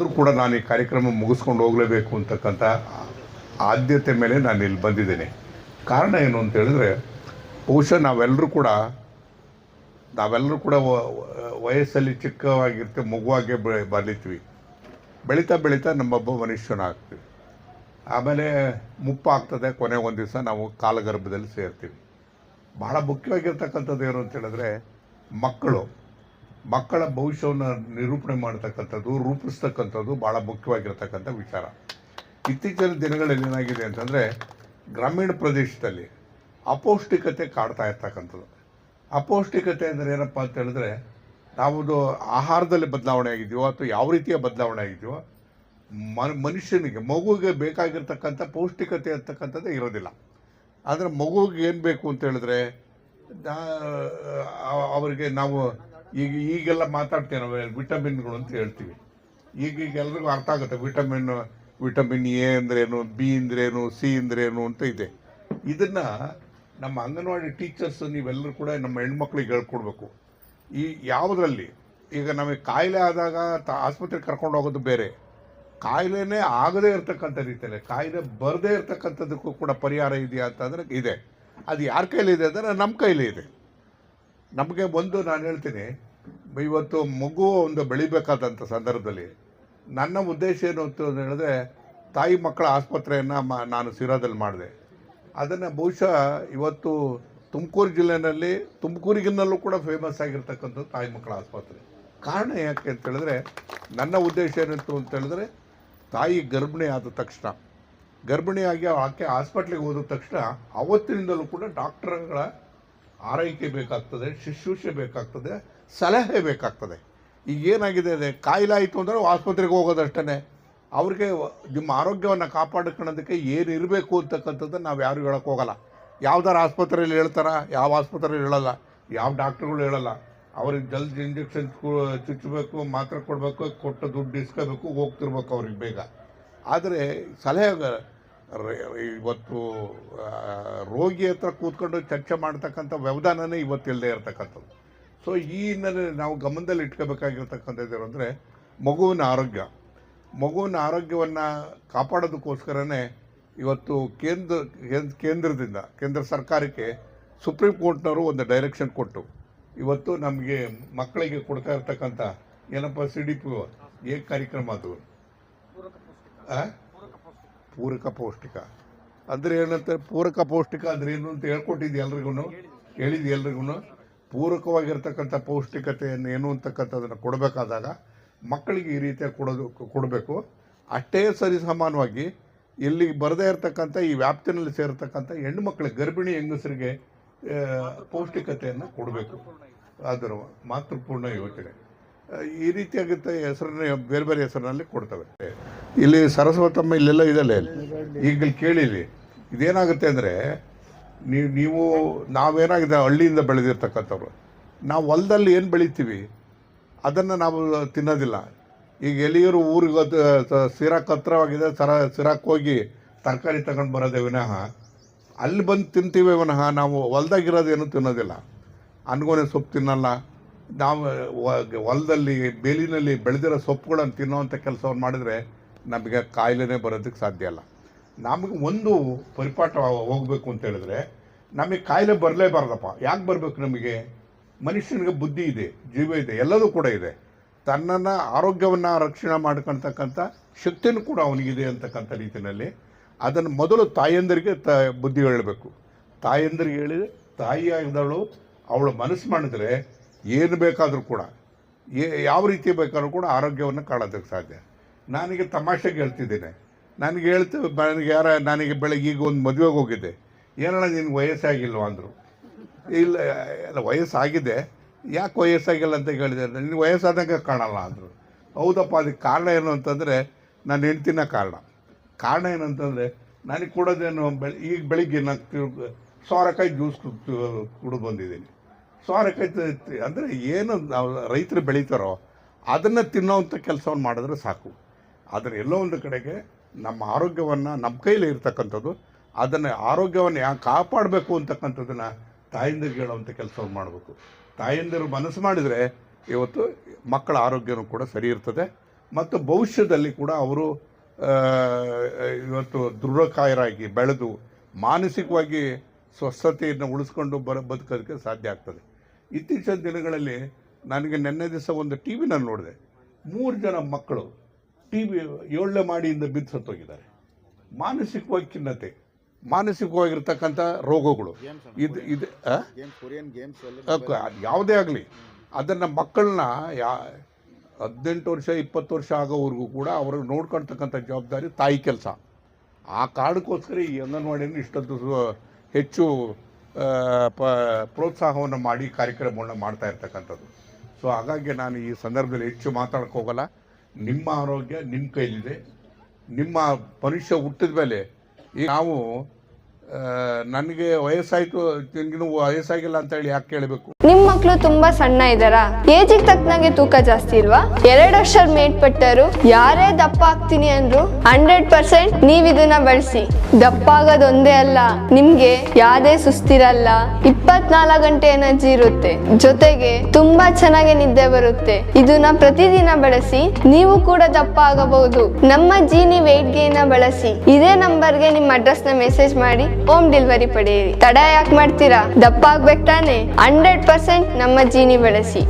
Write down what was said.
ಆದರೂ ಕೂಡ ನಾನು ಈ ಕಾರ್ಯಕ್ರಮ ಮುಗಿಸ್ಕೊಂಡು ಹೋಗಲೇಬೇಕು ಅಂತಕ್ಕಂಥ ಆದ್ಯತೆ ಮೇಲೆ ನಾನು ಇಲ್ಲಿ ಬಂದಿದ್ದೇನೆ. ಕಾರಣ ಏನು ಅಂತ ಹೇಳಿದ್ರೆ, ಬಹುಶಃ ನಾವೆಲ್ಲರೂ ಕೂಡ ನಾವೆಲ್ಲರೂ ಕೂಡ ವಯಸ್ಸಲ್ಲಿ ಚಿಕ್ಕವಾಗಿರ್ತೀವಿ, ಮಗುವಾಗೆ ಬೆಳೆ ಬಲಿತೀವಿ ಬೆಳೀತಾ ಬೆಳೀತಾ ನಮ್ಮೊಬ್ಬ ಮನುಷ್ಯನಾಗ್ತೀವಿ ಆಮೇಲೆ ಮುಪ್ಪಾಗ್ತದೆ, ಕೊನೆ ಒಂದು ದಿವಸ ನಾವು ಕಾಲಗರ್ಭದಲ್ಲಿ ಸೇರ್ತೀವಿ. ಬಹಳ ಮುಖ್ಯವಾಗಿರ್ತಕ್ಕಂಥದ್ದು ಏನು ಅಂತ ಹೇಳಿದ್ರೆ, ಮಕ್ಕಳು. ಮಕ್ಕಳ ಭವಿಷ್ಯವನ್ನು ನಿರೂಪಣೆ ಮಾಡ್ತಕ್ಕಂಥದ್ದು, ರೂಪಿಸ್ತಕ್ಕಂಥದ್ದು ಭಾಳ ಮುಖ್ಯವಾಗಿರ್ತಕ್ಕಂಥ ವಿಚಾರ. ಇತ್ತೀಚಿನ ದಿನಗಳಲ್ಲಿ ಏನಾಗಿದೆ ಅಂತಂದರೆ, ಗ್ರಾಮೀಣ ಪ್ರದೇಶದಲ್ಲಿ ಅಪೌಷ್ಟಿಕತೆ ಕಾಡ್ತಾ ಇರ್ತಕ್ಕಂಥದ್ದು. ಅಪೌಷ್ಟಿಕತೆ ಅಂದರೆ ಏನಪ್ಪ ಅಂತ ಹೇಳಿದ್ರೆ, ನಾವೊಂದು ಆಹಾರದಲ್ಲಿ ಬದಲಾವಣೆ ಆಗಿದೆಯೋ ಅಥವಾ ಯಾವ ರೀತಿಯ ಬದಲಾವಣೆ ಆಗಿದೆಯೋ ಮನುಷ್ಯನಿಗೆ, ಮಗುವಿಗೆ ಬೇಕಾಗಿರ್ತಕ್ಕಂಥ ಪೌಷ್ಟಿಕತೆ ಅಂತಕ್ಕಂಥದ್ದೇ ಇರೋದಿಲ್ಲ. ಆದರೆ ಮಗುವಿಗೆ ಏನು ಬೇಕು ಅಂತ ಹೇಳಿದ್ರೆ ಅವರಿಗೆ ನಾವು ಈಗ ಈಗೆಲ್ಲ ಮಾತಾಡ್ತೇವೆ ನಾವು ವಿಟಮಿನ್ಗಳು ಅಂತ ಹೇಳ್ತೀವಿ. ಈಗ ಈಗ ಎಲ್ರಿಗೂ ಅರ್ಥ ಆಗುತ್ತೆ, ವಿಟಮಿನ್ ವಿಟಮಿನ್ ಎ ಅಂದ್ರೇನು, ಬಿ ಅಂದ್ರೇನು, ಸಿ ಅಂದ್ರೇನು ಅಂತ ಇದೆ. ಇದನ್ನು ನಮ್ಮ ಅಂಗನವಾಡಿ ಟೀಚರ್ಸ್ ನೀವೆಲ್ಲರೂ ಕೂಡ ನಮ್ಮ ಹೆಣ್ಮಕ್ಳಿಗೆ ಹೇಳ್ಕೊಡ್ಬೇಕು. ಈ ಯಾವುದರಲ್ಲಿ? ಈಗ ನಮಗೆ ಕಾಯಿಲೆ ಆದಾಗ ತ, ಆಸ್ಪತ್ರೆಗೆ ಕರ್ಕೊಂಡು ಹೋಗೋದು ಬೇರೆ. ಕಾಯಿಲೆನೇ ಆಗದೇ ಇರತಕ್ಕಂಥ ರೀತಿಯಲ್ಲಿ, ಕಾಯಿಲೆ ಬರದೇ ಇರತಕ್ಕಂಥದ್ದಕ್ಕೂ ಕೂಡ ಪರಿಹಾರ ಇದೆಯಾ ಅಂತಂದರೆ ಇದೆ. ಅದು ಯಾರ ಕೈಲಿ ಇದೆ ಅಂದರೆ ನಮ್ಮ ಕೈಲಿ ಇದೆ. ನಮಗೆ ಒಂದು ನಾನು ಹೇಳ್ತೀನಿ, ಇವತ್ತು ಮಗು ಒಂದು ಬೆಳಿಬೇಕಾದಂಥ ಸಂದರ್ಭದಲ್ಲಿ ನನ್ನ ಉದ್ದೇಶ ಏನು ಅಂತ ಹೇಳಿದ್ರೆ, ತಾಯಿ ಮಕ್ಕಳ ಆಸ್ಪತ್ರೆಯನ್ನು ಮ, ನಾನು ಸಿರಾದಲ್ಲಿ ಮಾಡಿದೆ. ಅದನ್ನು ಬಹುಶಃ ಇವತ್ತು ತುಮಕೂರು ಜಿಲ್ಲೆಯಲ್ಲಿ ತುಮಕೂರಿಗಿನಲ್ಲೂ ಕೂಡ ಫೇಮಸ್ ಆಗಿರ್ತಕ್ಕಂಥ ತಾಯಿ ಮಕ್ಕಳ ಆಸ್ಪತ್ರೆ. ಕಾರಣ ಯಾಕೆ ಅಂತ ಹೇಳಿದ್ರೆ, ನನ್ನ ಉದ್ದೇಶ ಏನಿತ್ತು ಅಂತ ಹೇಳಿದ್ರೆ, ತಾಯಿ ಗರ್ಭಿಣಿ ಆದ ತಕ್ಷಣ, ಗರ್ಭಿಣಿಯಾಗಿ ಆಕೆ ಹಾಸ್ಪಿಟ್ಲಿಗೆ ಹೋದ ತಕ್ಷಣ, ಅವತ್ತಿನಿಂದಲೂ ಕೂಡ ಡಾಕ್ಟರ್ಗಳ ಆರೈಕೆ ಬೇಕಾಗ್ತದೆ, ಶುಶ್ರೂಷೆ ಬೇಕಾಗ್ತದೆ, ಸಲಹೆ ಬೇಕಾಗ್ತದೆ. ಈಗ ಏನಾಗಿದೆ ಅದೇ ಕಾಯಿಲೆ ಆಯಿತು ಅಂದರೆ ಆಸ್ಪತ್ರೆಗೆ ಹೋಗೋದಷ್ಟೇ ಅವ್ರಿಗೆ ನಿಮ್ಮ ಆರೋಗ್ಯವನ್ನು ಕಾಪಾಡ್ಕೊಳ್ಳೋದಕ್ಕೆ ಏನು ಇರಬೇಕು ನಾವು ಯಾರು ಹೇಳಕ್ಕೆ ಹೋಗಲ್ಲ. ಯಾವ್ದಾರು ಆಸ್ಪತ್ರೆಯಲ್ಲಿ ಹೇಳ್ತಾರ, ಯಾವ ಆಸ್ಪತ್ರೆಯಲ್ಲಿ ಹೇಳಲ್ಲ, ಯಾವ ಡಾಕ್ಟ್ರುಗಳು ಹೇಳಲ್ಲ. ಅವ್ರಿಗೆ ಜಲ್ದಿ ಇಂಜೆಕ್ಷನ್ ಚುಚ್ಚಬೇಕು, ಮಾತ್ರೆ ಕೊಡಬೇಕು, ಕೊಟ್ಟು ದುಡ್ಡು ಇಸ್ಕೋಬೇಕು, ಹೋಗ್ತಿರ್ಬೇಕು ಅವ್ರಿಗೆ ಬೇಗ. ಆದರೆ ಸಲಹೆ ಇವತ್ತು ರೋಗಿ ಹತ್ರ ಕೂತ್ಕೊಂಡು ಚರ್ಚೆ ಮಾಡ್ತಕ್ಕಂಥ ವ್ಯವಧಾನನೇ ಇವತ್ತಿಲ್ಲದೆ ಇರತಕ್ಕಂಥದ್ದು. ಸೊ ಈ ಹಿನ್ನೆಲೆ ನಾವು ಗಮನದಲ್ಲಿ ಇಟ್ಕೋಬೇಕಾಗಿರ್ತಕ್ಕಂಥದ್ದು ಅಂದರೆ ಮಗುವಿನ ಆರೋಗ್ಯ. ಮಗುವಿನ ಆರೋಗ್ಯವನ್ನು ಕಾಪಾಡೋದಕ್ಕೋಸ್ಕರನೇ ಇವತ್ತು ಕೇಂದ್ರ, ಕೇಂದ್ರ- ಕೇಂದ್ರದಿಂದ, ಕೇಂದ್ರ ಸರ್ಕಾರಕ್ಕೆ ಸುಪ್ರೀಂ ಕೋರ್ಟ್ನವರು ಒಂದು ಡೈರೆಕ್ಷನ್ ಕೊಟ್ಟು, ಇವತ್ತು ನಮಗೆ ಮಕ್ಕಳಿಗೆ ಕೊಡ್ತಾ ಇರ್ತಕ್ಕಂಥ ಏನಪ್ಪ ಸಿ ಡಿ ಪಿ ಏ ಕಾರ್ಯಕ್ರಮ ಅದು? ಪೂರಕ ಪೌಷ್ಟಿಕ. ಅಂದ್ರೆ ಏನಂತ ಪೂರಕ ಪೌಷ್ಟಿಕ ಅಂದ್ರೆ ಏನು ಅಂತ ಹೇಳ್ಕೊಟ್ಟಿದ್ದೆ ಎಲ್ರಿಗೂ ಹೇಳಿದ್ದೆ ಎಲ್ರಿಗೂ ಪೂರಕವಾಗಿರ್ತಕ್ಕಂಥ ಪೌಷ್ಟಿಕತೆಯನ್ನು ಏನು ಅಂತಕ್ಕಂಥದ್ದನ್ನು ಕೊಡಬೇಕಾದಾಗ ಮಕ್ಕಳಿಗೆ ಈ ರೀತಿಯಾಗಿ ಕೊಡೋದು ಕೊಡಬೇಕು. ಅಷ್ಟೇ ಸರಿ ಸಮಾನವಾಗಿ ಇಲ್ಲಿ ಬರದೇ ಇರತಕ್ಕಂಥ ಈ ವ್ಯಾಪ್ತಿನಲ್ಲಿ ಸೇರತಕ್ಕಂಥ ಹೆಣ್ಣು ಮಕ್ಕಳಿಗೆ ಗರ್ಭಿಣಿ ಹೆಂಗಸರಿಗೆ ಪೌಷ್ಟಿಕತೆಯನ್ನು ಕೊಡಬೇಕು. ಅದರ ಮಾತೃಪೂರ್ಣ ಯೋಜನೆ ಆ, ಈ ರೀತಿಯಾಗಿದ್ದ ಹೆಸರನ್ನ ಬೇರೆ ಬೇರೆ ಹೆಸರಿನಲ್ಲಿ ಕೊಡ್ತವೆ. ಇಲ್ಲಿ ಸರಸ್ವತಮ್ಮ ಇಲ್ಲೆಲ್ಲ ಇದೆಲ್ಲ ಈಗ ಇಲ್ಲಿ ಕೇಳಿ ಇಲ್ಲಿ ಇದೇನಾಗುತ್ತೆ ಅಂದರೆ ನೀವು ನೀವು, ನಾವೇನಾಗಿದೆ, ಹಳ್ಳಿಯಿಂದ ಬೆಳೆದಿರ್ತಕ್ಕಂಥವ್ರು. ನಾವು ಹೊಲದಲ್ಲಿ ಏನು ಬೆಳಿತೀವಿ? ಅದನ್ನು ನಾವು ತಿನ್ನೋದಿಲ್ಲ. ಈಗ ಎಲಿಯರು ಊರಿಗೆ ಅದು ಸ- ಸಿರಾಕ್ ಹತ್ರವಾಗಿದೆ, ಸರ, ಸಿರಾಕ್ ಹೋಗಿ ತರಕಾರಿ ತಗೊಂಡು ಬರೋದೇ ವಿನಃ, ಅಲ್ಲಿ ಬಂದು ತಿಂತೀವಿ ವಿನಃ ನಾವು ಹೊಲ್ದಾಗಿರೋದೇನು ತಿನ್ನೋದಿಲ್ಲ. ಅನ್ಗೋನೆ ಸೊಪ್ಪು ತಿನ್ನಲ್ಲ. ನಾವು ಹೊಲದಲ್ಲಿ ಬೇಲಿನಲ್ಲಿ ಬೆಳೆದಿರೋ ಸೊಪ್ಪುಗಳನ್ನು ತಿನ್ನುವಂಥ ಕೆಲಸವನ್ನು ಮಾಡಿದರೆ ನಮಗೆ ಕಾಯಿಲೆನೇ ಬರೋದಕ್ಕೆ ಸಾಧ್ಯ ಇಲ್ಲ ನಮಗೆ ಒಂದು ಪರಿಪಾಠ ಹೋಗಬೇಕು ಅಂತ ಹೇಳಿದ್ರೆ, ನಮಗೆ ಕಾಯಿಲೆ ಬರಲೇಬಾರ್ದಪ್ಪ. ಯಾಕೆ ಬರಬೇಕು ನಮಗೆ? ಮನುಷ್ಯನಿಗೆ ಬುದ್ಧಿ ಇದೆ, ಜೀವ ಇದೆ, ಎಲ್ಲದೂ ಕೂಡ ಇದೆ. ತನ್ನನ್ನು ಆರೋಗ್ಯವನ್ನು ರಕ್ಷಣೆ ಮಾಡ್ಕೊಳ್ತಕ್ಕಂಥ ಶಕ್ತಿಯೂ ಕೂಡ ಅವನಿಗಿದೆ ಅಂತಕ್ಕಂಥ ರೀತಿಯಲ್ಲಿ ಅದನ್ನು ಮೊದಲು ತಾಯಿಯಂದರಿಗೆ ತ, ಬುದ್ಧಿ ಹೇಳಬೇಕು. ತಾಯಂದರಿಗೆ ಹೇಳಿ ತಾಯಿಯಾದವಳು ಅವಳು ಮನಸ್ಸು ಮಾಡಿದ್ರೆ ಏನು ಬೇಕಾದರೂ ಕೂಡ ಯಾವ ರೀತಿ ಬೇಕಾದ್ರೂ ಕೂಡ ಆರೋಗ್ಯವನ್ನು ಕಾಣೋದಕ್ಕೆ ಸಾಧ್ಯ. ನನಗೆ ತಮಾಷೆಗೆ ಹೇಳ್ತಿದ್ದೀನಿ. ನನಗೆ ಹೇಳ್ತೀವಿ ನನಗೆ ಯಾರ, ನನಗೆ ಬೆಳಗ್ಗೆ ಈಗ ಒಂದು ಮದುವೆಗೆ ಹೋಗಿದ್ದೆ. ಏನಣ್ಣ ನಿನ್ಗೆ ವಯಸ್ಸಾಗಿಲ್ವ ಅಂದರು. ಇಲ್ಲ ಎಲ್ಲ ವಯಸ್ಸಾಗಿದೆ. ಯಾಕೆ ವಯಸ್ಸಾಗಿಲ್ಲ ಅಂತ ಕೇಳಿದೆ ನಿನ್ಗೆ ವಯಸ್ಸಾದಂಗೆ ಕಾಣಲ್ಲ ಅಂದರು. ಹೌದಪ್ಪ, ಅದಕ್ಕೆ ಕಾರಣ ಏನು ಅಂತಂದರೆ ನನ್ನ ಹೆಂಡ್ತಿನ ಕಾರಣ. ಕಾರಣ ಏನಂತಂದರೆ ನನಗೆ ಕೊಡೋದೇನು, ಬೆಳ, ಈಗ ಬೆಳಿಗ್ಗೆ ನಾನು ಸೋರೆಕಾಯಿ ಜ್ಯೂಸ್ ಕುಡಿದು ಬಂದಿದ್ದೀನಿ. ಸೋರೆಕಾಯಿ ಅಂದರೆ ಏನು ರೈತರು ಬೆಳೀತಾರೋ ಅದನ್ನು ತಿನ್ನೋವಂಥ ಕೆಲಸವನ್ನು ಮಾಡಿದ್ರೆ ಸಾಕು. ಆದರೆ ಎಲ್ಲೋ ಒಂದು ಕಡೆಗೆ ನಮ್ಮ ಆರೋಗ್ಯವನ್ನು ನಮ್ಮ ಕೈಲಿ ಇರ್ತಕ್ಕಂಥದ್ದು, ಅದನ್ನು ಆರೋಗ್ಯವನ್ನು ಯಾಕೆ ಕಾಪಾಡಬೇಕು ಅಂತಕ್ಕಂಥದ್ದನ್ನು ತಾಯಂದಿರು ಹೇಳುವಂಥ ಕೆಲಸವನ್ನು ಮಾಡಬೇಕು. ತಾಯಂದಿರು ಮನಸ್ಸು ಮಾಡಿದರೆ ಇವತ್ತು ಮಕ್ಕಳ ಆರೋಗ್ಯನೂ ಕೂಡ ಸರಿ ಇರ್ತದೆ. ಮತ್ತು ಭವಿಷ್ಯದಲ್ಲಿ ಕೂಡ ಅವರು ಇವತ್ತು ದೃಢಕಾಯರಾಗಿ ಬೆಳೆದು ಮಾನಸಿಕವಾಗಿ ಸ್ವಸ್ಥತೆಯನ್ನು ಉಳಿಸ್ಕೊಂಡು ಬರ, ಬದುಕೋದಕ್ಕೆ ಸಾಧ್ಯ ಆಗ್ತದೆ. ಇತ್ತೀಚಿನ ದಿನಗಳಲ್ಲಿ ನನಗೆ ನೆನ್ನೆ ದಿವಸ ಒಂದು ಟಿ ವಿನಲ್ಲಿ ನೋಡಿದೆ. ಮೂರು ಜನ ಮಕ್ಕಳು ಟಿ ವಿ ಏಳನೇ ಮಾಡಿಯಿಂದ ಬಿದ್ದು ಸತ್ತೋಗಿದ್ದಾರೆ. ಮಾನಸಿಕವಾಗಿ ಖಿನ್ನತೆ. ಮಾನಸಿಕವಾಗಿರ್ತಕ್ಕಂಥ ರೋಗಗಳು. ಇದು ಇದು ಯಾವುದೇ ಆಗಲಿ. ಅದನ್ನು ಮಕ್ಕಳನ್ನ ಯಾ ಹದಿನೆಂಟು ವರ್ಷ ಇಪ್ಪತ್ತು ವರ್ಷ ಆಗೋವರೆಗೂ ಕೂಡ ಅವ್ರಿಗೆ ನೋಡ್ಕೊಳ್ತಕ್ಕಂಥ ಜವಾಬ್ದಾರಿ ತಾಯಿ ಕೆಲಸ. ಆ ಕಾರಣಕ್ಕೋಸ್ಕರ ಈ ಅಂಗನವಾಡಿಯನ್ನು ಇಷ್ಟೊಂದು ಹೆಚ್ಚು ಪ, ಪ್ರೋತ್ಸಾಹವನ್ನು ಮಾಡಿ ಕಾರ್ಯಕ್ರಮಗಳನ್ನ ಮಾಡ್ತಾ ಇರ್ತಕ್ಕಂಥದ್ದು. ಸೊ ಹಾಗಾಗಿ ನಾನು ಈ ಸಂದರ್ಭದಲ್ಲಿ ಹೆಚ್ಚು ಮಾತಾಡಕ್ಕೆ ಹೋಗಲ್ಲ. ನಿಮ್ಮ ಆರೋಗ್ಯ ನಿಮ್ಮ ಕೈಲಿದೆ ನಿಮ್ಮ ಮನುಷ್ಯ ಹುಟ್ಟಿದ ಮೇಲೆ ನಾವು ನನಗೆ ವಯಸ್ಸಾಯ್ತು ವಯಸ್ಸಾಗಿಲ್ಲ ಅಂತ ಹೇಳಿ ಯಾಕೆ ಕೇಳಬೇಕು? ನಿಮ್ ಮಕ್ಳು ತುಂಬಾ ಸಣ್ಣ ಇದಾರ ಏಜಿಗೆ ತಕ್ಕನಾಗೆ ತೂಕ ಜಾಸ್ತಿ ಇಲ್ವಾ? ಎರಡು ವರ್ಷ ಮೇಲ್ಪಟ್ಟರು ಯಾರೇ ದಪ್ಪ ಆಗ್ತೀನಿ ಅಂದ್ರು ಹಂಡ್ರೆಡ್ ಪರ್ಸೆಂಟ್ ನೀವ್ ಇದನ್ನ ಬಳಸಿ. ದಪ್ಪ ಆಗೋದೊಂದೇ ಅಲ್ಲ, ನಿಮ್ಗೆ ಯಾವ್ದೇ ಸುಸ್ತಿರಲ್ಲ. ಇಪ್ಪತ್ನಾಲ್ಕು ಗಂಟೆ ಎನರ್ಜಿ ಇರುತ್ತೆ. ಜೊತೆಗೆ ತುಂಬಾ ಚೆನ್ನಾಗಿ ನಿದ್ದೆ ಬರುತ್ತೆ. ಇದನ್ನ ಪ್ರತಿದಿನ ಬಳಸಿ, ನೀವು ಕೂಡ ದಪ್ಪ ಆಗಬಹುದು. ನಮ್ಮ ಜೀನಿ ವೆಯ್ಟ್ ಗೇನ ಬಳಸಿ. ಇದೇ ನಂಬರ್ಗೆ ನಿಮ್ಮ ಅಡ್ರೆಸ್ನ ಮೆಸೇಜ್ ಮಾಡಿ. ಹೋಮ್ ಡೆಲಿವರಿ ಪಡೆಯಿರಿ. ತಡ ಯಾಕೆ ಮಾಡ್ತೀರಾ? ದಪ್ಪ ಆಗ್ಬೇಕು ತಾನೆ? ಹಂಡ್ರೆಡ್ ಪರ್ಸೆಂಟ್ ನಮ್ಮ ಜೀನಿ ಬಳಸಿ.